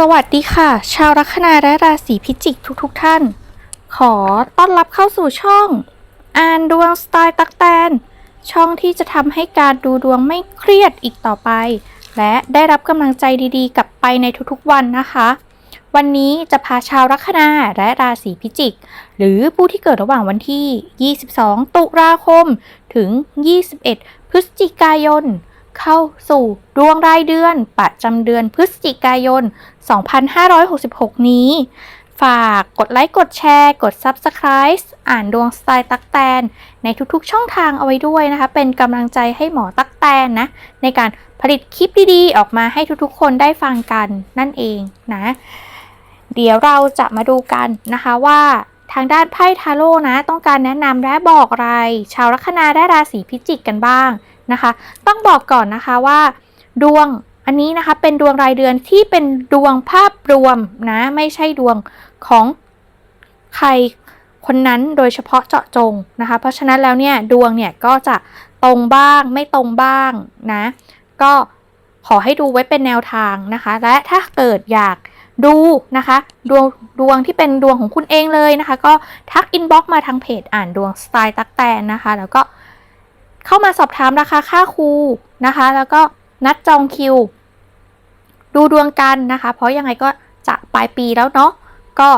สวัสดีค่ะ ชาวลัคนาและราศีพิจิกทุกๆทท่าน ขอต้อนรับเข้าสู่ช่อง อ่านดวงสไตล์ตักแตน ช่องที่จะทำให้การดูดวงไม่เครียดอีกต่อไป และได้รับกำลังใจดีๆ กลับไปในทุกๆวันนะคะ วันนี้จะพาชาวลัคนาและราศีพิจิก หรือผู้ที่เกิดระหว่างวันที่ 22 ตุลาคม ถึง 21 พฤศจิกายน เข้าสู่ดวงรายเดือนประจำเดือนพฤศจิกายน 2566 นี้ ฝากกดไลค์ กดแชร์ กด Subscribe อ่านดวงสไตล์ตักแตน ในทุกๆช่องทางเอาไว้ด้วยนะคะ เป็นกำลังใจให้หมอตักแตนนะ ในการผลิตคลิปดีๆ ออกมาให้ทุกๆ คนได้ฟังกันนั่นเองนะ เดี๋ยวเราจะมาดูกันนะคะว่าทางด้านไพ่ทาโร่นะ ต้องการแนะนำและบอกอะไร ชาวลัคนาและราศีพิจิกกันบ้าง นะคะ ต้องบอกก่อนนะคะว่า ดวงอันนี้นะคะเป็นดวงรายเดือนที่เป็นดวงภาพรวมนะไม่ใช่ดวงของใครคนนั้นโดยเฉพาะเจาะจงนะคะ เพราะฉะนั้นแล้วเนี่ยดวงเนี่ยก็จะตรงบ้างไม่ตรงบ้างนะก็ขอให้ดูไว้เป็นแนวทางนะคะ และถ้าเกิดอยากดูนะคะดวงดวงที่เป็นดวงของคุณเองเลยนะคะ ก็ทักอินบ็อกมาทางเพจอ่านดวงสไตล์ตักแตนนะคะ แล้วก็ เข้ามาสอบถามราคาค่าครูนะคะ แล้วก็นัดจองคิว ดูดวงกันนะคะ เพราะยังไงก็จะปลายปีแล้วเนาะก็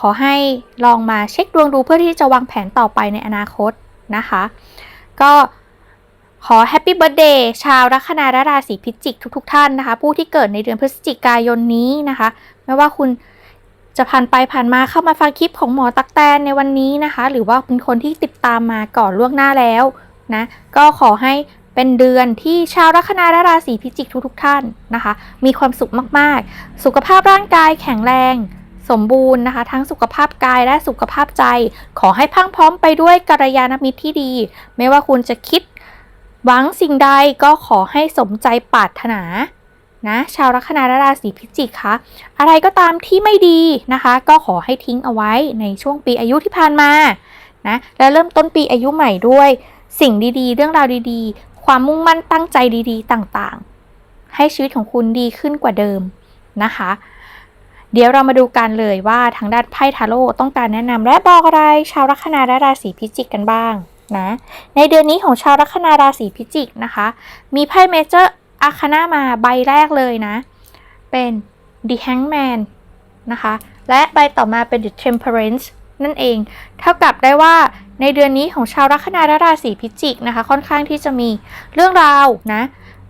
ขอให้ลองมาเช็คดวงดูเพื่อที่จะวางแผนต่อไปในอนาคตนะคะ ก็ขอแฮปปี้เบิร์ดเดย์ชาวลัคนาและราศีพิจิกทุกๆทท่านนะคะ ผู้ที่เกิดในเดือนพฤศจิกายนนี้นะคะ ไม่ว่าคุณจะผ่านไปผ่านมาเข้ามาฟังคลิปของหมอตักแตนในวันนี้นะคะ หรือว่าเป็นคนที่ติดตามมาก่อนล่วงหน้าแล้ว นะก็ขอให้เป็นเดือนที่ชาวลัคนาและราศีพิจิกทุกๆทท่านนะคะ มีความสุขมากๆ สุขภาพร่างกายแข็งแรง สมบูรณ์นะคะ ทั้งสุขภาพกายและสุขภาพใจ ขอให้พังพร้อมไปด้วยกัลยาณมิตรที่ดี ไม่ว่าคุณจะคิดหวังสิ่งใดก็ขอให้สมใจปรารถนานะชาวลัคนาและราศีพิจิกคะอะไรก็ตามที่ไม่ดีนะคะ ก็ขอให้ทิ้งเอาไว้ในช่วงปีอายุที่ผ่านมานะและเริ่มต้นปีอายุใหม่ด้วย สิ่งดีๆ เรื่องราวดีๆ ความมุ่งมั่นตั้งใจดีๆ ต่างๆ ให้ชีวิตของคุณดีขึ้นกว่าเดิมนะคะ เดี๋ยวเรามาดูกันเลยว่าทางด้านไพ่ทาโร่ต้องการแนะนำและบอกอะไร ชาวลัคนาและราศีพิจิกกันบ้างนะในเดือนนี้ของชาวลัคนาราศีพิจิกนะคะ มีไพ่เมเจอร์อาคานามาใบแรกเลยนะ เป็น The Hangman นะคะ และใบต่อมาเป็น The Temperance นั่นเอง เท่ากับได้ว่าในเดือนนี้ของชาวลัคนาราศีพิจิกนะคะ ค่อนข้างที่จะมีเรื่องราวนะ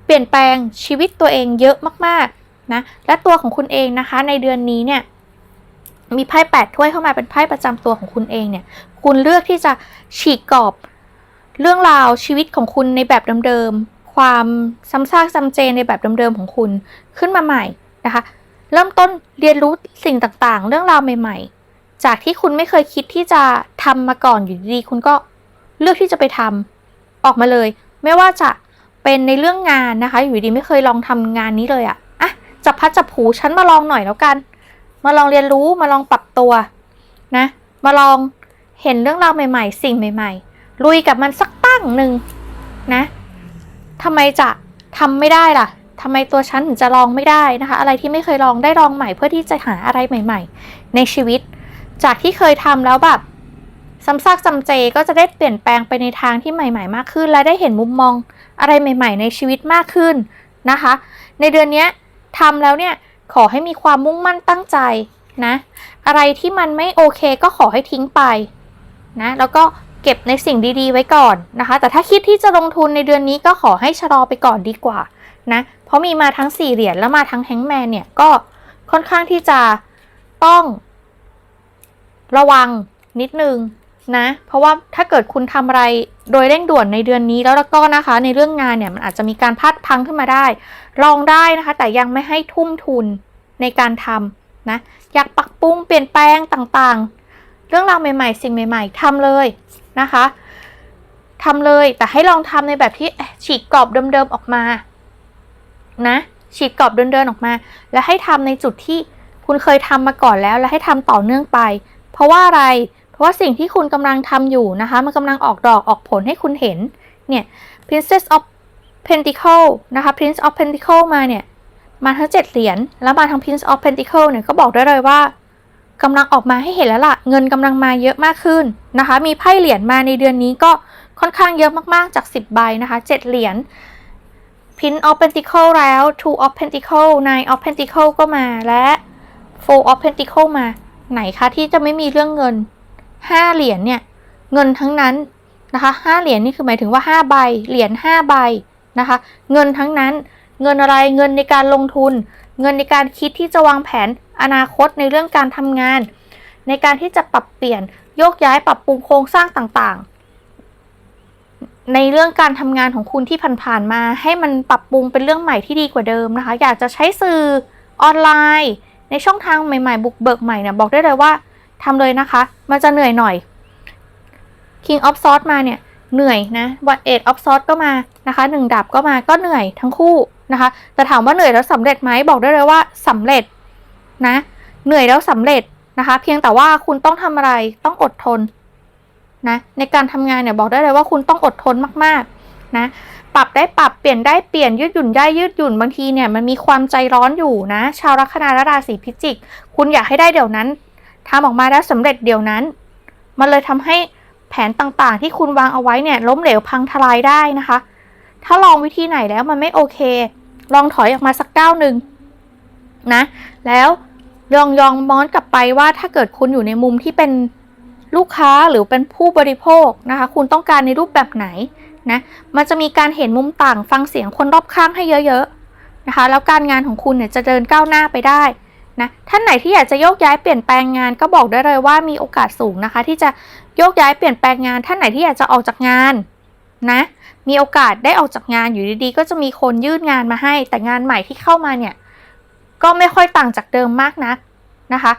เปลี่ยนแปลงชีวิตตัวเองเยอะมากๆนะและตัวของคุณเองนะคะในเดือนนี้เนี่ยมีไพ่แปดถ้วยเข้ามาเป็นไพ่ประจำตัวของคุณเองเนี่ย คุณเลือกที่จะฉีกกรอบเรื่องราวชีวิตของคุณในแบบเดิมๆ ความซ้ำซากซ้ำเจในแบบเดิมๆของคุณขึ้นมาใหม่นะคะ เริ่มต้นเรียนรู้สิ่งต่างๆ เรื่องราวใหม่ ๆ จากที่คุณไม่เคยคิดที่จะทำมาก่อนอยู่ดีๆคุณก็เลือกที่จะไปทำออกมาเลย ไม่ว่าจะเป็นในเรื่องงานนะคะ อยู่ดีไม่เคยลองทำงานนี้เลยอะอะจับพัดจับผูฉันมาลองหน่อยแล้วกัน มาลองเรียนรู้มาลองปรับตัวนะ มาลองเห็นเรื่องราวใหม่ ๆ สิ่งใหม่ ๆ ลุยกับมันสักตั้งหนึ่งนะทำไมจะทำไม่ได้ล่ะทำไมตัวฉันถึงจะลองไม่ได้นะคะ อะไรที่ไม่เคยลองได้ลองใหม่เพื่อที่จะหาอะไรใหม่ ๆ ในชีวิต จากที่เคยทำแล้วแบบซ้ำซากจำเจก็จะได้เปลี่ยนแปลงไปในทางที่ใหม่ ๆ มากขึ้น และได้เห็นมุมมองอะไรใหม่ ๆ ในชีวิตมากขึ้นนะคะ ในเดือนนี้ทำแล้วเนี่ยขอให้มีความมุ่งมั่นตั้งใจนะ อะไรที่มันไม่โอเคก็ขอให้ทิ้งไปนะแล้วก็เก็บในสิ่งดีๆ ไว้ก่อนนะคะ แต่ถ้าคิดที่จะลงทุนในเดือนนี้ก็ขอให้ชะลอไปก่อนดีกว่านะเพราะมีมาทั้งสี่เหรียญแล้วมาทั้งแฮงแมนเนี่ยก็ค่อนข้างที่จะต้อง ระวังนิดนึงนะ เพราะว่าถ้าเกิดคุณทำอะไรโดยเร่งด่วนในเดือนนี้แล้วแล้วก็นะคะ ในเรื่องงานเนี่ยมันอาจจะมีการพลาดพังขึ้นมาได้ ลองได้นะคะ แต่ยังไม่ให้ทุ่มทุนในการทำนะ อยากปักปุ้งเปลี่ยนแปลงต่างๆ เรื่องราวใหม่ๆ สิ่งใหม่ ๆทำเลยนะคะทำเลยแต่ให้ลองทำในแบบที่ฉีกกรอบเดิมๆออกมา นะฉีกกรอบเดินๆออกมา และให้ทำในจุดที่คุณเคยทำมาก่อนแล้ว และให้ทำต่อเนื่องไป เพราะว่าอะไร เพราะว่าสิ่งที่คุณกำลังทำอยู่นะคะ มันกำลังออกดอกออกผลให้คุณเห็น เนี่ย Princess of Pentacle นะคะ Prince of Pentacle มาเนี่ย มาทั้ง 7 เหรียญ แล้วมาทั้ง Prince of Pentacle เนี่ย ก็บอกได้เลยว่ากำลังออกมาให้เห็นแล้วล่ะ เงินกำลังมาเยอะมากขึ้นนะคะ มีไพ่เหรียญมาในเดือนนี้ก็ค่อนข้างเยอะมากๆจาก 10 ใบนะคะ 7 เหรียญ Prince of Pentacle แล้ว Two of Pentacle Nine of Pentacle ก็มาและ Four of Pentacle มา ไหนคะที่จะไม่มีเรื่องเงิน5เหรียญเนี่ย เงินทั้งนั้นนะคะ5เหรียญนี่คือหมายถึงว่า5ใบเหรียญ5ใบนะคะ เงินทั้งนั้น เงินอะไรเงินในการลงทุน เงินในการคิดที่จะวางแผนอนาคตในเรื่องการทำงาน ในการที่จะปรับเปลี่ยนโยกย้ายปรับปรุงโครงสร้างต่างๆ ในเรื่องการทำงานของคุณที่ผ่านๆมา ให้มันปรับปรุงเป็นเรื่องใหม่ที่ดีกว่าเดิมนะคะ อยากจะใช้สื่อออนไลน์ ในช่องทางใหม่ๆ บุกเบิกใหม่เนี่ยบอกได้เลยว่าทำเลยนะคะ มันจะเหนื่อยหน่อย King of Swords มาเนี่ยเหนื่อยนะวั Eight of Swords ก็มานะคะหนึ่งดาบก็มาก็เหนื่อยทั้งคู่นะคะแต่ถามว่าเหนื่อยแล้วสำเร็จไหมบอกได้เลยว่าสำเร็จนะ เหนื่อยแล้วสำเร็จนะคะ เพียงแต่ว่าคุณต้องทำอะไรต้องอดทนนะในการทำงานเนี่ยบอกได้เลยว่าคุณต้องอดทนมากๆนะ ปรับได้ปรับเปลี่ยนได้เปลี่ยนยืดหยุ่นได้ยืดหยุ่นบางทีเนี่ยมันมีความใจร้อนอยู่นะ ชาวลัคนาและราศีพิจิก คุณอยากให้ได้เดี๋ยวนั้นทำออกมาแล้วสำเร็จเดี๋ยวนั้น มันเลยทำให้แผนต่างๆ ที่คุณวางเอาไว้เนี่ยล้มเหลวพังทลายได้นะคะ ถ้าลองวิธีไหนแล้วมันไม่โอเค ลองถอยออกมาสักก้าวหนึ่งนะ แล้วลองยองมอนกลับไปว่าถ้าเกิดคุณอยู่ในมุมที่เป็นลูกค้าหรือเป็นผู้บริโภคนะคะ คุณต้องการในรูปแบบไหน นะ มันจะมีการเห็นมุมต่างฟังเสียงคนรอบข้างให้เยอะๆนะคะ แล้วการงานของคุณเนี่ยจะเดินก้าวหน้าไปได้นะท่านไหนที่อยากจะโยกย้ายเปลี่ยนแปลงงานก็บอกได้เลยว่ามีโอกาสสูงนะคะ ที่จะโยกย้ายเปลี่ยนแปลงงาน ท่านไหนที่อยากจะออกจากงานนะมีโอกาสได้ออกจากงานอยู่ดีๆ ก็จะมีคนยื่นงานมาให้ แต่งานใหม่ที่เข้ามาเนี่ยก็ไม่ค่อยต่างจากเดิมมากนักนะคะ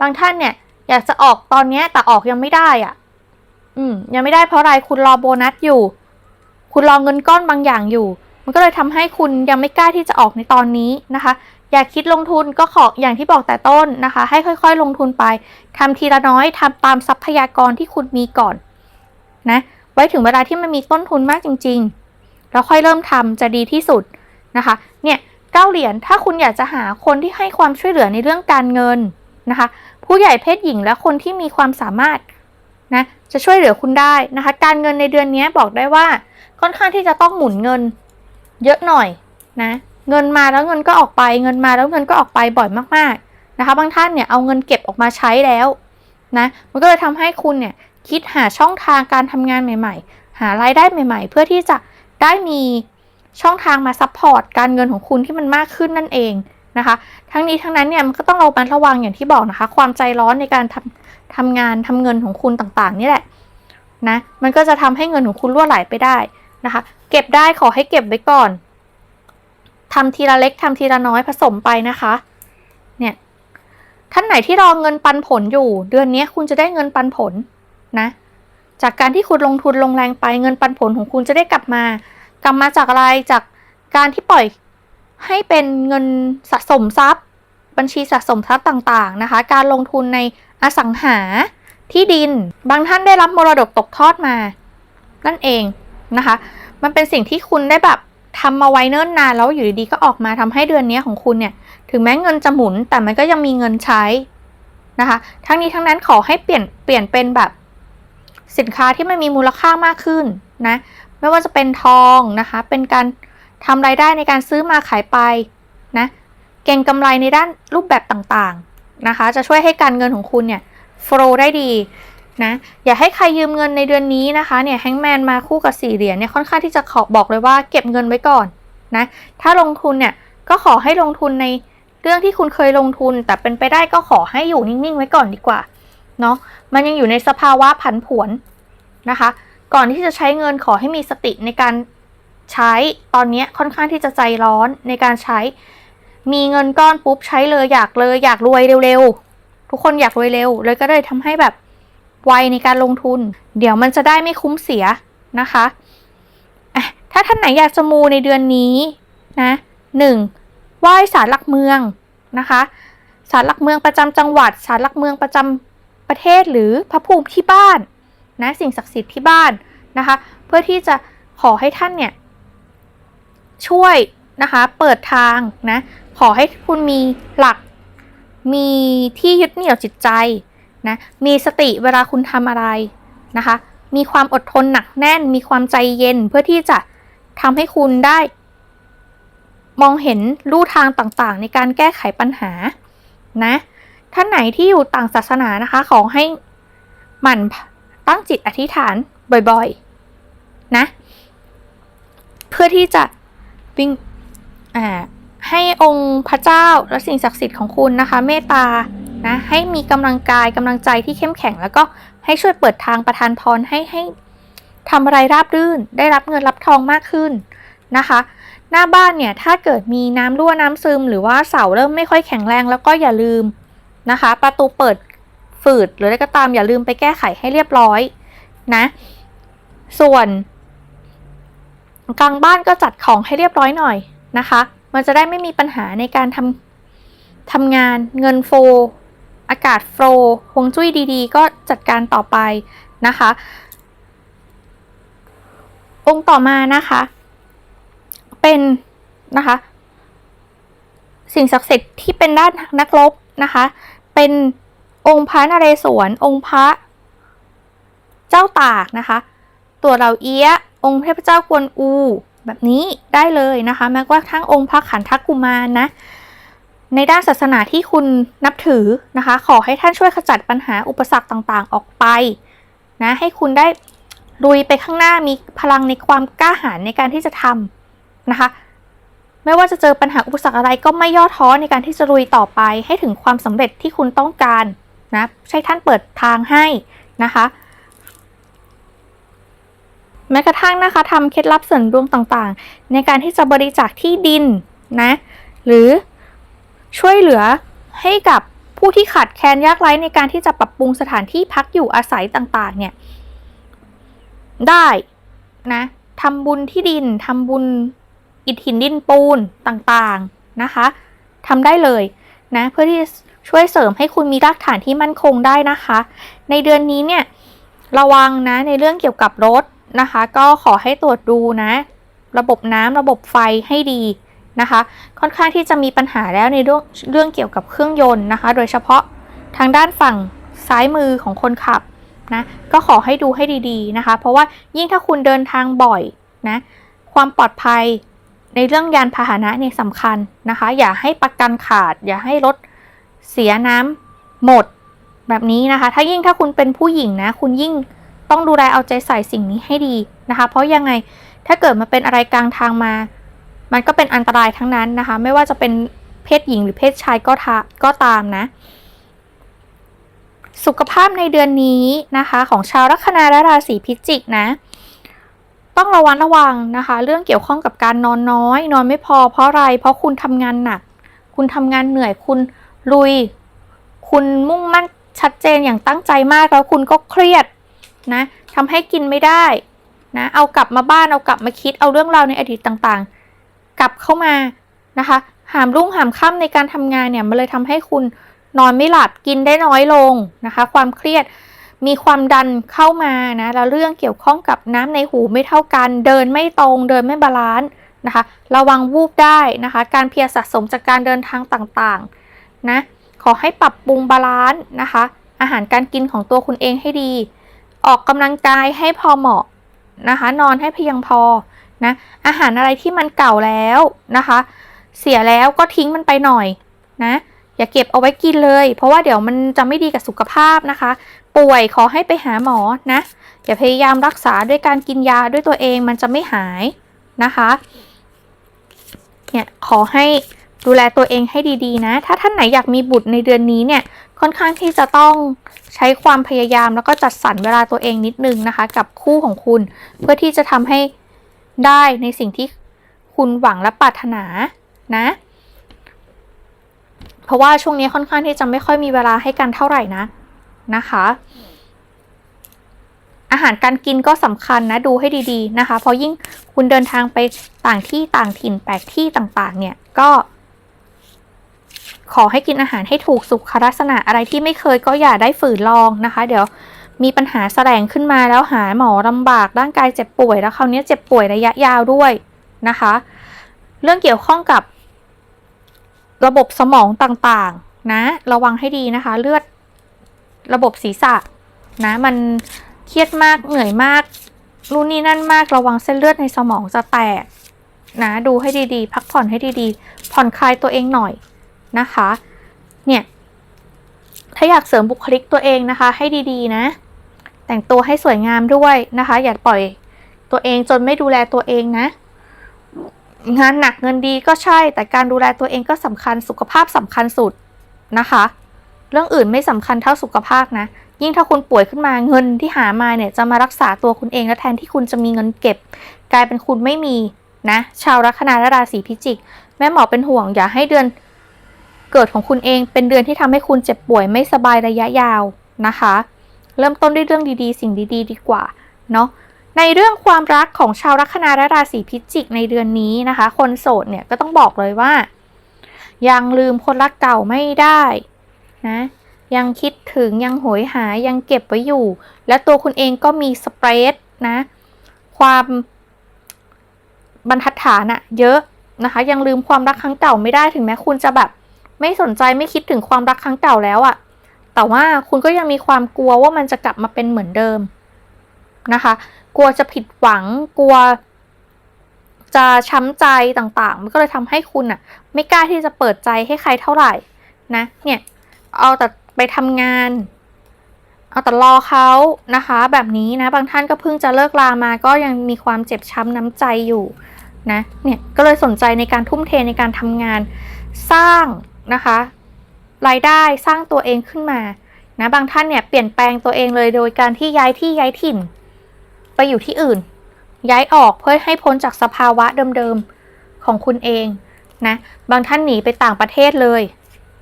บางท่านเนี่ยอยากจะออกตอนนี้แต่ออกยังไม่ได้อะ่ะ อืมยังไม่ได้เพราะอะไรคุณรอโบนัสอยู่ คุณรอเงินก้อนบางอย่างอยู่ มันก็เลยทำให้คุณยังไม่กล้าที่จะออกในตอนนี้นะคะ อยากคิดลงทุนก็ขออย่างที่บอกแต่ต้นนะคะ ให้ค่อยๆ ลงทุนไปทำทีละน้อยทำตามทรัพยากรที่คุณมีก่อนนะไว้ถึงเวลาที่มันมีต้นทุนมากจริง ๆ แล้วค่อยเริ่มทำจะดีที่สุดนะคะ เนี่ยเก้าเหรียญถ้าคุณอยากจะหาคนที่ให้ความช่วยเหลือในเรื่องการเงินนะคะ ผู้ใหญ่เพศหญิงและคนที่มีความสามารถนะจะช่วยเหลือคุณได้นะคะ การเงินในเดือนนี้บอกได้ว่า ค่อนข้างที่จะต้องหมุนเงิน เยอะหน่อยนะ เงินมาแล้วเงินก็ออกไป เงินมาแล้วเงินก็ออกไปบ่อยมากๆนะคะ บางท่านเนี่ยเอาเงินเก็บออกมาใช้แล้วนะมันก็เลยทำให้คุณเนี่ยคิดหาช่องทางการทำงานใหม่ ๆ หารายได้ใหม่ ๆ เพื่อที่จะได้มีช่องทางมาซัพพอร์ตการเงินของคุณที่มันมากขึ้นนั่นเองนะคะ ทั้งนี้ทั้งนั้นเนี่ยมันก็ต้องระมัดระวังอย่างที่บอกนะคะ ความใจร้อนในการทำทำงานทำเงินของคุณต่างๆ นี่แหละนะ มันก็จะทำให้เงินของคุณรั่วไหลไปได้ นะคะ เก็บได้ขอให้เก็บไว้ก่อนทำทีละเล็กทำทีละน้อยผสมไปนะคะ เนี่ย ท่านไหนที่รอเงินปันผลอยู่ เดือนนี้คุณจะได้เงินปันผลนะ จากการที่คุณลงทุนลงแรงไปเงินปันผลของคุณจะได้กลับมา กลับมาจากอะไรจากการที่ปล่อยให้เป็นเงินสะสมทรัพย์ บัญชีสะสมทรัพย์ต่างๆนะคะ การลงทุนในอสังหาที่ดิน บางท่านได้รับมรดกตกทอดมา นั่นเองนะคะ มันเป็นสิ่งที่คุณได้แบบทำมาไว้เนิ่นนานแล้วอยู่ดีๆก็ออกมาทำให้เดือนนี้ของคุณเนี่ย ถึงแม้เงินจะหมุนแต่มันก็ยังมีเงินใช้นะคะ ทั้งนี้ทั้งนั้นขอให้เปลี่ยนเปลี่ยนเป็นแบบสินค้าที่มันมีมูลค่ามากขึ้นนะ ไม่ว่าจะเป็นทองนะคะ เป็นการทำรายได้ในการซื้อมาขายไปนะ เก่งกำไรในด้านรูปแบบต่างๆนะคะ จะช่วยให้การเงินของคุณเนี่ยโฟลได้ดี นะอย่าให้ใครยืมเงินในเดือนนี้นะคะเนี่ยแฮงแมนมาคู่กับสี่เหรียญเนี่ยค่อนข้างที่จะขอบอกเลยว่าเก็บเงินไว้ก่อนนะถ้าลงทุนเนี่ยก็ขอให้ลงทุนในเรื่องที่คุณเคยลงทุน แต่เป็นไปได้ก็ขอให้อยู่นิ่งๆไว้ก่อนดีกว่าเนาะมันยังอยู่ในสภาวะผันผวนนะคะ ก่อนที่จะใช้เงินขอให้มีสติในการใช้ตอนนี้ค่อนข้างที่จะใจร้อนในการใช้ มีเงินก้อนปุ๊บใช้เลยอยากเลยอยากรวยเร็วๆทุกคนอยากรวยเร็วเลยก็เลยทำให้แบบ ไวในการลงทุน เดี๋ยวมันจะได้ไม่คุ้มเสียนะคะถ้าท่านไหนอยากจะมูในเดือนนี้นะหนึ่งไหว้ศาลหลักเมืองนะคะศาลหลักเมืองประจำจังหวัดศาลหลักเมืองประจำประเทศหรือพระภูมิที่บ้านนะสิ่งศักดิ์สิทธิ์ที่บ้านนะคะ เพื่อที่จะขอให้ท่านเนี่ยช่วยนะคะเปิดทางนะขอให้คุณมีหลักมีที่ยึดเหนี่ยวจิตใจ นะมีสติเวลาคุณทำอะไรนะคะ มีความอดทนหนักแน่น มีความใจเย็นเพื่อที่จะทำให้คุณได้ มองเห็นลู่ทางต่างๆ ในการแก้ไขปัญหานะท่านไหนที่อยู่ต่างศาสนานะคะ ขอให้หมั่นตั้งจิตอธิษฐานบ่อยๆ นะ เพื่อที่จะวิ่งให้องค์พระเจ้าและสิ่งศักดิ์สิทธิ์ของคุณนะคะ เมตตา นะให้มีกำลังกายกำลังใจที่เข้มแข็ง แล้วก็ให้ช่วยเปิดทางประทานพรให้ให้ทำอะไรราบรื่น ได้รับเงินรับทองมากขึ้นนะคะ หน้าบ้านเนี่ยถ้าเกิดมีน้ำรั่วน้ำซึม หรือว่าเสาเริ่มไม่ค่อยแข็งแรง แล้วก็อย่าลืมนะคะ ประตูเปิดฝืดหรืออะไรก็ตามอย่าลืมไปแก้ไขให้เรียบร้อยนะส่วน กลางบ้านก็จัดของให้เรียบร้อยหน่อยนะคะ มันจะได้ไม่มีปัญหาในการทำทำงานเงินโฟ อากาศโฟลฮวงจุ้ยดีๆ ก็จัดการต่อไปนะคะ องค์ต่อมานะคะ เป็นนะคะ สิ่งศักดิ์สิทธิ์ที่เป็นด้านนักรบนะคะ เป็นองค์พระนเรศวร องค์พระเจ้าตากนะคะ ตัวเราเอี้ย องค์เทพเจ้ากวนอู แบบนี้ได้เลยนะคะ แม้ว่าทั้งองค์พระขันทกุมารนะ ในด้านศาสนาที่คุณนับถือนะคะ ขอให้ท่านช่วยขจัดปัญหาอุปสรรคต่างๆ ออกไปนะให้คุณได้ลุยไปข้างหน้ามีพลังในความกล้าหาญในการที่จะทำนะคะ ไม่ว่าจะเจอปัญหาอุปสรรคอะไรก็ไม่ย่อท้อในการที่จะลุยต่อไป ให้ถึงความสำเร็จที่คุณต้องการนะใช่ท่านเปิดทางให้นะคะแม้กระทั่งนะคะทำเคล็ดลับเสริมดวงต่างๆ ในการที่จะบริจาคที่ดินนะ หรือ ช่วยเหลือให้กับผู้ที่ขาดแคลนยากไร้ในการที่จะปรับปรุงสถานที่พักอยู่อาศัยต่างๆ เนี่ย ได้นะทำบุญที่ดินทำบุญอิฐหินดินปูนต่างๆนะคะทำได้เลยนะเพื่อที่ช่วยเสริมให้คุณมีรากฐานที่มั่นคงได้นะคะ ในเดือนนี้เนี่ยระวังนะในเรื่องเกี่ยวกับรถนะคะ ก็ขอให้ตรวจดูนะ ระบบน้ำระบบไฟให้ดี นะคะ ค่อนข้างที่จะมีปัญหาแล้วในเรื่องเรื่องเกี่ยวกับเครื่องยนต์นะคะ โดยเฉพาะทางด้านฝั่งซ้ายมือของคนขับนะก็ขอให้ดูให้ดีๆนะคะ เพราะว่ายิ่งถ้าคุณเดินทางบ่อยนะความปลอดภัยในเรื่องยานพาหนะเนี่ยสำคัญนะคะ อย่าให้ประกันขาด อย่าให้รถเสียน้ำหมดแบบนี้นะคะ ถ้ายิ่งถ้าคุณเป็นผู้หญิงนะ คุณยิ่งต้องดูแลเอาใจใส่สิ่งนี้ให้ดีนะคะ เพราะยังไงถ้าเกิดมาเป็นอะไรกลางทางมา มันก็เป็นอันตรายทั้งนั้นนะคะ ไม่ว่าจะเป็นเพศหญิงหรือเพศชายก็ทาก็ตามนะ สุขภาพในเดือนนี้นะคะ ของชาวลัคนาและราศีพิจิกนะ ต้องระวังระวังนะคะ เรื่องเกี่ยวข้องกับการนอนน้อย นอนไม่พอเพราะอะไร เพราะคุณทำงานหนัก คุณทำงานเหนื่อยคุณลุย คุณมุ่งมั่นชัดเจนอย่างตั้งใจมากแล้วคุณก็เครียดนะทำให้กินไม่ได้นะเอากลับมาบ้านเอากลับมาคิดเอาเรื่องราวในอดีตต่าง ลับเข้ามานะคะหามรุ่งหามค่ำในการทำงานเนี่ยมันเลยทำให้คุณนอนไม่หลับกินได้น้อยลงนะคะ ความเครียดมีความดันเข้ามานะแล้วเรื่องเกี่ยวข้องกับน้ำในหูไม่เท่ากัน เดินไม่ตรงเดินไม่บาลานซ์นะคะ ระวังวูบได้นะคะ การเพียสะสมจากการเดินทางต่างๆนะขอให้ปรับปรุงบาลานซ์นะคะ อาหารการกินของตัวคุณเองให้ดี ออกกำลังกายให้พอเหมาะนะคะ นอนให้เพียงพอ นะอาหารอะไรที่มันเก่าแล้วนะคะ เสียแล้วก็ทิ้งมันไปหน่อยนะอย่าเก็บเอาไว้กินเลย เพราะว่าเดี๋ยวมันจะไม่ดีกับสุขภาพนะคะ ป่วยขอให้ไปหาหมอนะอย่าพยายามรักษาด้วยการกินยาด้วยตัวเองมันจะไม่หายนะคะเนี่ยขอให้ดูแลตัวเองให้ดีๆนะ ถ้าท่านไหนอยากมีบุตรในเดือนนี้เนี่ยค่อนข้างที่จะต้องใช้ความพยายามแล้วก็จัดสรรเวลาตัวเองนิดนึงนะคะ กับคู่ของคุณ เพื่อที่จะทำให้ ได้ในสิ่งที่คุณหวังและปรารถนานะ เพราะว่าช่วงนี้ค่อนข้างที่จะไม่ค่อยมีเวลาให้กันเท่าไหร่นะนะคะ อาหารการกินก็สำคัญนะดูให้ดีๆนะคะ เพราะยิ่งคุณเดินทางไปต่างที่ต่างถิ่นแปลกที่ต่างๆ เนี่ยก็ ขอให้กินอาหารให้ถูกสุขลักษณะอะไรที่ไม่เคยก็อย่าได้ฝืนลองนะคะ เดี๋ยว มีปัญหาแสดงขึ้นมาแล้วหาหมอลำบากร่างกายเจ็บป่วย แล้วคราวนี้เจ็บป่วยระยะยาวด้วยนะคะ เรื่องเกี่ยวข้องกับ ระบบสมองต่างๆนะ ระวังให้ดีนะคะ เลือดระบบศีรษะนะมันเครียดมากเหนื่อยมากนู่นนี่นั่นมากระวังเส้นเลือดในสมองจะแตกนะดูให้ดีๆ พักผ่อนให้ดีๆ ผ่อนคลายตัวเองหน่อยนะคะ เนี่ย ถ้าอยากเสริมบุคลิกตัวเองนะคะ ให้ดีๆ นะ แต่งตัวให้สวยงามด้วยนะคะ อย่าปล่อยตัวเองจนไม่ดูแลตัวเองนะ งานหนักเงินดีก็ใช่ แต่การดูแลตัวเองก็สำคัญสุขภาพสำคัญสุดนะคะ เรื่องอื่นไม่สำคัญเท่าสุขภาพนะ ยิ่งถ้าคุณป่วยขึ้นมาเงินที่หามาเนี่ยจะมารักษาตัวคุณเองและแทนที่คุณจะมีเงินเก็บ กลายเป็นคุณไม่มีนะ ชาวลัคนาและราศีพิจิก แม่หมอเป็นห่วงอย่าให้เดือนเกิดของคุณเองเป็นเดือนที่ทำให้คุณเจ็บป่วยไม่สบายระยะยาวนะคะ เริ่มต้นด้วยเรื่องดีๆ สิ่งดีๆ ดีกว่าเนาะในเรื่องความรักของชาวลัคนาและราศีพิจิกในเดือนนี้นะคะ คนโสดเนี่ยก็ต้องบอกเลยว่า ยังลืมคนรักเก่าไม่ได้นะยังคิดถึงยังโหยหายังเก็บไว้อยู่ และตัวคุณเองก็มีสเปรดนะ ความบรรทัดฐานอะเยอะนะคะ ยังลืมความรักครั้งเก่าไม่ได้ถึงแม้คุณจะแบบ ไม่สนใจไม่คิดถึงความรักครั้งเก่าแล้วอะ แต่ว่าคุณก็ยังมีความกลัวว่ามันจะกลับมาเป็นเหมือนเดิมนะคะ กลัวจะผิดหวัง กลัว จะช้ำใจต่างๆ มันก็เลยทำให้คุณอะไม่กล้าที่จะเปิดใจให้ใครเท่าไหร่นะ เนี่ย เอาแต่ไปทำงาน เอาแต่รอเขานะคะ แบบนี้นะ บางท่านก็เพิ่งจะเลิกลามา ก็ยังมีความเจ็บช้ำน้ำใจอยู่นะ เนี่ย ก็เลยสนใจในการทุ่มเทในการทำงาน สร้างนะคะ รายได้สร้างตัวเองขึ้นมานะบางท่านเนี่ยเปลี่ยนแปลงตัวเองเลยโดยการที่ย้ายที่ย้ายถิ่น ไปอยู่ที่อื่น ย้ายออกเพื่อให้พ้นจากสภาวะเดิมๆของคุณเองนะบางท่านหนีไปต่างประเทศเลย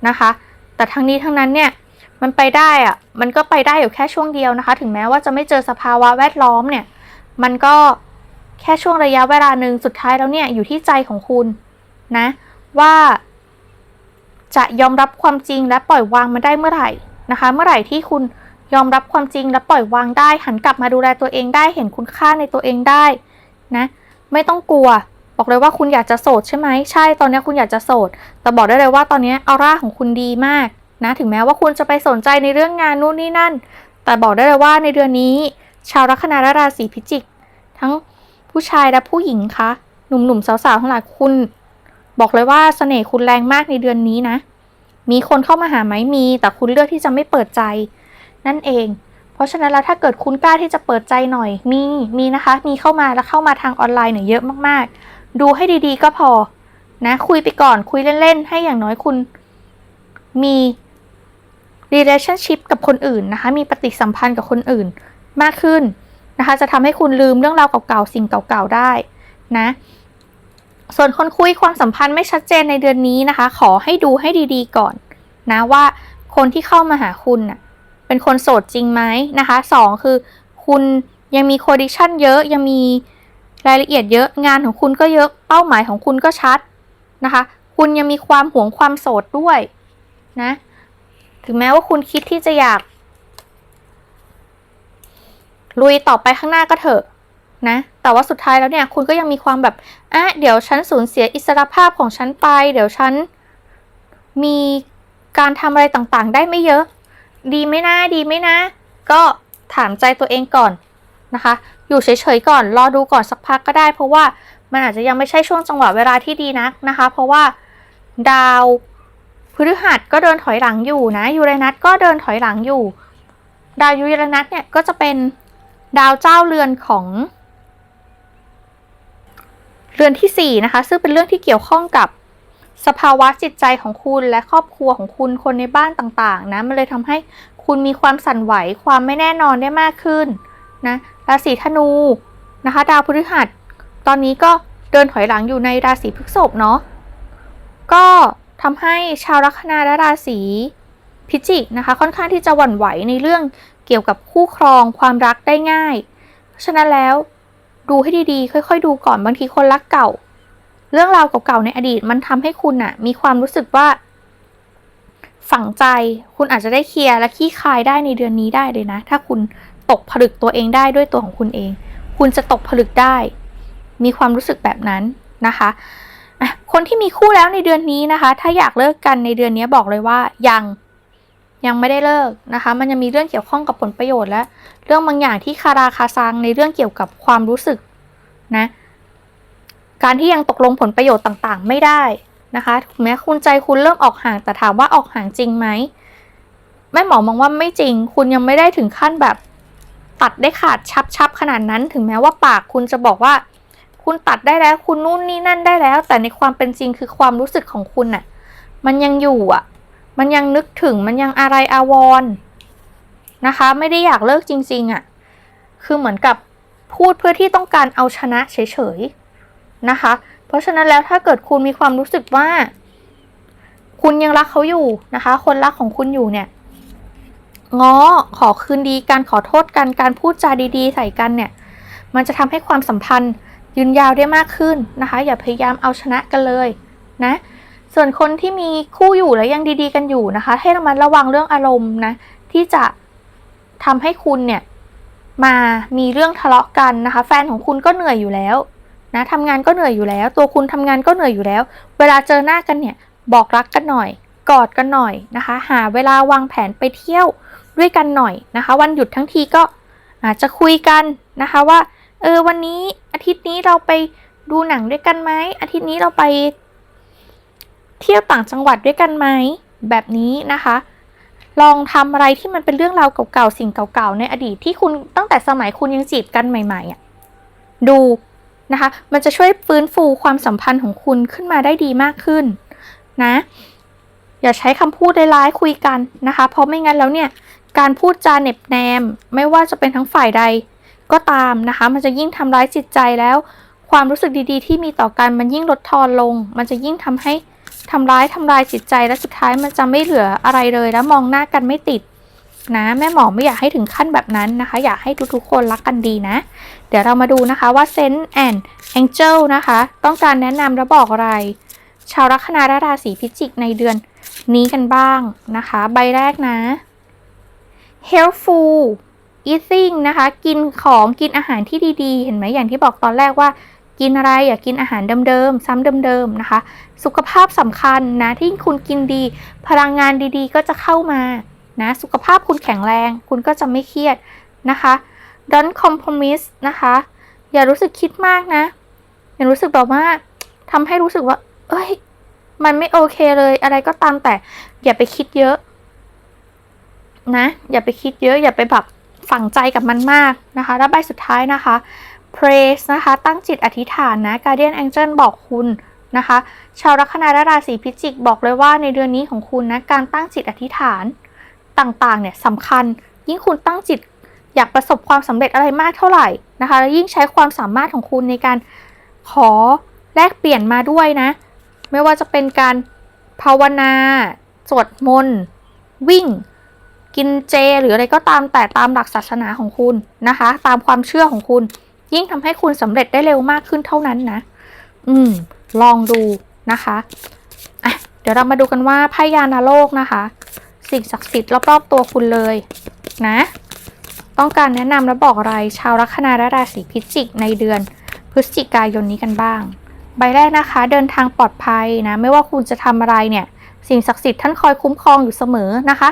นะคะ แต่ทั้งนี้ทั้งนั้นเนี่ยมันไปได้อะมันก็ไปได้อยู่แค่ช่วงเดียวนะคะ ถึงแม้ว่าจะไม่เจอสภาวะแวดล้อมเนี่ยมันก็แค่ช่วงระยะเวลาหนึ่งสุดท้ายแล้วเนี่ยอยู่ที่ใจของคุณนะว่า จะยอมรับความจริงและปล่อยวางมันได้เมื่อไหร่นะคะ เมื่อไหร่ที่คุณยอมรับความจริงและปล่อยวางได้ หันกลับมาดูแลตัวเองได้เห็นคุณค่าในตัวเองได้นะไม่ต้องกลัว บอกเลยว่าคุณอยากจะโสดใช่ไหมใช่ตอนนี้คุณอยากจะโสด แต่บอกได้เลยว่าตอนนี้ออร่าของคุณดีมากนะถึงแม้ว่าคุณจะไปสนใจในเรื่องงานนู่นนี่นั่น แต่บอกได้เลยว่าในเดือนนี้ ชาวลัคนาราศีพิจิก ทั้งผู้ชายและผู้หญิงคะหนุ่มๆสาวๆทั้งหลายคุณ บอกเลยว่าเสน่ห์คุณแรงมากในเดือนนี้นะ มีคนเข้ามาหาไหมมี แต่คุณเลือกที่จะไม่เปิดใจ นั่นเอง เพราะฉะนั้นแล้วถ้าเกิดคุณกล้าที่จะเปิดใจหน่อย มี มีนะคะ มีเข้ามาแล้วเข้ามาทางออนไลน์เนี่ยเยอะมากๆ ดูให้ดีๆก็พอ นะ คุยไปก่อน คุยเล่นๆ ให้อย่างน้อยคุณมี relationship กับคนอื่นนะคะ มีปฏิสัมพันธ์กับคนอื่นมากขึ้นนะคะ จะทำให้คุณลืมเรื่องราวเก่าๆ สิ่งเก่าๆ ได้นะ ส่วนคนคุยความสัมพันธ์ไม่ชัดเจนในเดือนนี้นะคะ ขอให้ดูให้ดีๆก่อนนะว่าคนที่เข้ามาหาคุณน่ะเป็นคนโสดจริงไหมนะคะสองคือคุณยังมีโคดิชันเยอะยังมีรายละเอียดเยอะงานของคุณก็เยอะเป้าหมายของคุณก็ชัดนะคะ คุณยังมีความหวงความโสดด้วยนะถึงแม้ว่าคุณคิดที่จะอยาก ลุยต่อไปข้างหน้าก็เถอะนะ แต่ว่าสุดท้ายแล้วเนี่ยคุณก็ยังมีความแบบอะเดี๋ยวฉันสูญเสียอิสรภาพของฉันไป เดี๋ยวฉันมีการทำอะไรต่างๆ ได้ไม่เยอะ ดีไหมนะดีไหมนะ ก็ถามใจตัวเองก่อนนะคะ อยู่เฉยๆก่อนรอดูก่อนสักพักก็ได้ เพราะว่ามันอาจจะยังไม่ใช่ช่วงจังหวะเวลาที่ดีนักนะคะ เพราะว่าดาวพฤหัสก็เดินถอยหลังอยู่นะยูเรนัสก็เดินถอยหลังอยู่ ดาวยูเรนัสเนี่ยก็จะเป็นดาวเจ้าเรือนของ เรือนที่ 4 นะคะ ซึ่งเป็นเรื่องที่เกี่ยวข้องกับสภาวะจิตใจของคุณและครอบครัวของคุณคนในบ้านต่างๆนะมันเลยทำให้คุณมีความสั่นไหวความไม่แน่นอนได้มากขึ้นนะราศีธนูนะคะ ดาวพฤหัส ตอนนี้ก็เดินถอยหลังอยู่ในราศีพฤษภเนาะก็ทำให้ชาวลัคนาและราศีพิจิกนะคะ ค่อนข้างที่จะหวั่นไหวในเรื่องเกี่ยวกับคู่ครองความรักได้ง่ายเพราะฉะนั้นแล้ว ดูให้ดีๆ ค่อยๆ ดูก่อนบางทีคนรักเก่า เรื่องราวเก่าๆในอดีตมันทำให้คุณอะมีความรู้สึกว่า ฝังใจคุณอาจจะได้เคลียร์และขี้คายได้ในเดือนนี้ได้เลยนะ ถ้าคุณตกผลึกตัวเองได้ด้วยตัวของคุณเอง คุณจะตกผลึกได้ มีความรู้สึกแบบนั้นนะคะอะคนที่มีคู่แล้วในเดือนนี้นะคะ ถ้าอยากเลิกกันในเดือนนี้บอกเลยว่ายังยังไม่ได้เลิกนะคะ มันยังมีเรื่องเกี่ยวข้องกับผลประโยชน์และ เรื่องบางอย่างที่คาราคาซังในเรื่องเกี่ยวกับความรู้สึกนะ การที่ยังตกลงผลประโยชน์ต่างๆ ไม่ได้นะคะถึงแม้คุณใจคุณเริ่มออกห่างแต่ถามว่าออกห่างจริงไหมแม่หมอมองว่าไม่จริง คุณยังไม่ได้ถึงขั้นแบบตัดได้ขาดชับๆขนาดนั้น ถึงแม้ว่าปากคุณจะบอกว่า คุณตัดได้แล้วคุณนู่นนี่นั่นได้แล้ว แต่ในความเป็นจริงคือความรู้สึกของคุณน่ะ มันยังอยู่อะ มันยังนึกถึงมันยังอะไรอาวรณ์ นะคะ ไม่ได้อยากเลิกจริง ๆอะคือเหมือนกับพูดเพื่อที่ต้องการเอาชนะเฉยๆนะคะ เพราะฉะนั้นแล้วถ้าเกิดคุณมีความรู้สึกว่า คุณยังรักเขาอยู่นะคะ คนรักของคุณอยู่เนี่ยง้อขอคืนดีการขอโทษกันการพูดจาดีๆ ใส่กันเนี่ย มันจะทำให้ความสัมพันธ์ยืนยาวได้มากขึ้นนะคะ อย่าพยายามเอาชนะกันเลยนะ ส่วนคนที่มีคู่อยู่และยังดีๆ กันอยู่นะคะ ให้ระมัดระวังเรื่องอารมณ์นะที่จะ ทำให้คุณเนี่ยมามีเรื่องทะเลาะกันนะคะ แฟนของคุณก็เหนื่อยอยู่แล้วนะทำงานก็เหนื่อยอยู่แล้ว ตัวคุณทำงานก็เหนื่อยอยู่แล้ว เวลาเจอหน้ากันเนี่ยบอกรักกันหน่อย กอดกันหน่อยนะคะ หาเวลาวางแผนไปเที่ยวด้วยกันหน่อยนะคะ วันหยุดทั้งทีก็อาจจะคุยกันนะคะว่าเออวันนี้อาทิตย์นี้เราไปดูหนังด้วยกันไหมอาทิตย์นี้เราไป เที่ยวต่างจังหวัดด้วยกันไหมแบบนี้นะคะ ลองทำอะไรที่มันเป็นเรื่องราวเก่าๆ สิ่งเก่าๆ ในอดีตที่คุณตั้งแต่สมัยคุณยังจีบกันใหม่ๆอะดูนะคะ มันจะช่วยฟื้นฟูความสัมพันธ์ของคุณขึ้นมาได้ดีมากขึ้นนะ อย่าใช้คำพูดร้ายๆคุยกันนะคะ เพราะไม่งั้นแล้วเนี่ย การพูดจาเหน็บแนม ไม่ว่าจะเป็นทั้งฝ่ายใดก็ตามนะคะ มันจะยิ่งทำร้ายจิตใจแล้ว ความรู้สึกดีๆ ที่มีต่อกันมันยิ่งลดทอนลง มันจะยิ่งทำให้ ทำร้ายทำลายจิตใจและสุดท้ายมันจะไม่เหลืออะไรเลยแล้วมองหน้ากันไม่ติดนะแม่หมอไม่อยากให้ถึงขั้นแบบนั้นนะคะ อยากให้ทุกๆ คนรักกันดีนะ เดี๋ยวเรามาดูนะคะว่าเซนต์แอนด์แองเจิลนะคะ ต้องการแนะนำและบอกอะไร ชาวลัคนาราศีพิจิกในเดือนนี้กันบ้างนะคะ ใบแรกนะ healthful eating นะคะ กินของกินอาหารที่ดีๆ เห็นไหมอย่างที่บอกตอนแรกว่า กินอะไรอย่ากินอาหารเดิมๆซ้ำเดิมๆนะคะ สุขภาพสำคัญนะที่คุณกินดี พลังงานดีๆ ก็จะเข้ามานะสุขภาพคุณแข็งแรง คุณก็จะไม่เครียดนะคะ don't compromise นะคะ อย่ารู้สึกคิดมากนะอย่ารู้สึกแบบว่าทำให้รู้สึกว่า เอ้ย มันไม่โอเคเลย อะไรก็ตามแต่ อย่าไปคิดเยอะนะ อย่าไปคิดเยอะ อย่าไปแบบฝังใจกับมันมากนะคะ แล้วใบสุดท้ายนะคะ praise นะคะ ตั้งจิตอธิษฐานนะ guardian angel บอกคุณนะคะ ชาวลัคนาและราศีพิจิกบอกเลยว่าในเดือนนี้ของคุณนะ การตั้งจิตอธิษฐานต่างๆ เนี่ยสำคัญ ยิ่งคุณตั้งจิตอยากประสบความสำเร็จอะไรมากเท่าไหร่นะคะ แล้วยิ่งใช้ความสามารถของคุณในการขอแลกเปลี่ยนมาด้วยนะ ไม่ว่าจะเป็นการภาวนาสวดมนต์วิ่ง กินเจ หรืออะไรก็ตามแต่ตามหลักศาสนาของคุณนะคะ ตามความเชื่อของคุณ ยิ่งทำให้คุณสำเร็จได้เร็วมากขึ้นเท่านั้นนะ อืม ลองดูนะคะอะเดี๋ยวเรามาดูกันว่าพยานาโลกนะคะ สิ่งศักดิ์สิทธิ์รอบๆตัวคุณเลยนะ ต้องการแนะนำและบอกอะไรชาวลัคนาและราศีพิจิกในเดือน พฤศจิกายนนี้กันบ้าง ใบแรกนะคะ เดินทางปลอดภัยนะ ไม่ว่าคุณจะทำอะไรเนี่ย สิ่งศักดิ์สิทธิ์ท่านคอยคุ้มครองอยู่เสมอนะคะ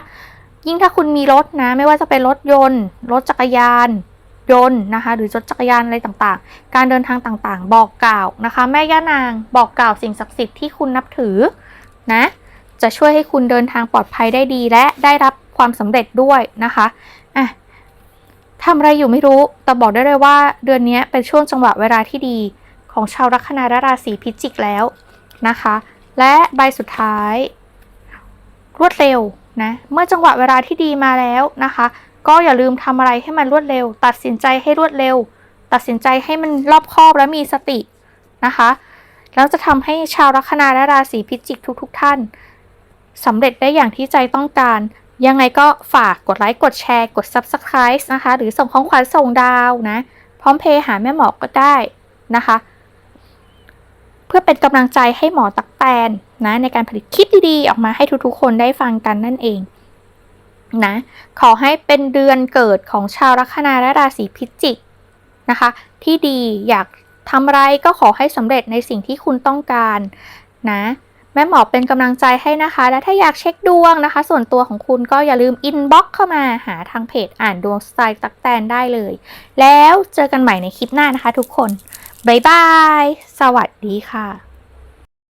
ยิ่งถ้าคุณมีรถนะ ไม่ว่าจะเป็นรถยนต์ รถจักรยาน ยนต์นะคะ หรือรถจักรยานอะไรต่างๆ การเดินทางต่างๆ บอกกล่าวนะคะ แม่ย่านางบอกกล่าวสิ่งศักดิ์สิทธิ์ที่คุณนับถือนะจะช่วยให้คุณเดินทางปลอดภัยได้ดีและได้รับความสำเร็จด้วยนะคะอะทำอะไรอยู่ไม่รู้ แต่บอกได้เลยว่าเดือนนี้เป็นช่วงจังหวะเวลาที่ดีของชาวลัคนาและราศีพิจิกแล้วนะคะ และใบสุดท้าย รวดเร็วนะ เมื่อจังหวะเวลาที่ดีมาแล้วนะคะ ก็อย่าลืมทำอะไรให้มันรวดเร็ว ตัดสินใจให้รวดเร็ว ตัดสินใจให้มันรอบคอบและมีสตินะคะ แล้วจะทำให้ชาวลัคนาและราศีพิจิกทุกๆทท่านสำเร็จได้อย่างที่ใจต้องการ ยังไงก็ฝากกดไลค์กดแชร์ กด Subscribe นะคะ หรือส่งของขวัญส่งดาวนะ พร้อมเพย์หาแม่หมอก็ได้นะคะ เพื่อเป็นกำลังใจให้หมอตักแตนนะในการผลิตคลิปดีๆ ออกมาให้ทุกๆ คนได้ฟังกันนั่นเอง นะขอให้เป็นเดือนเกิดของชาวลัคนาและราศีพิจิกนะคะ ที่ดีอยากทำอะไรก็ขอให้สำเร็จในสิ่งที่คุณต้องการนะแม่หมอเป็นกำลังใจให้นะคะ และถ้าอยากเช็คดวงนะคะ ส่วนตัวของคุณก็อย่าลืมอินบ็อกเข้ามาหาทางเพจอ่านดวงสไตล์ตักแตนได้เลย แล้วเจอกันใหม่ในคลิปหน้านะคะทุกคน บ๊ายบาย สวัสดีค่ะ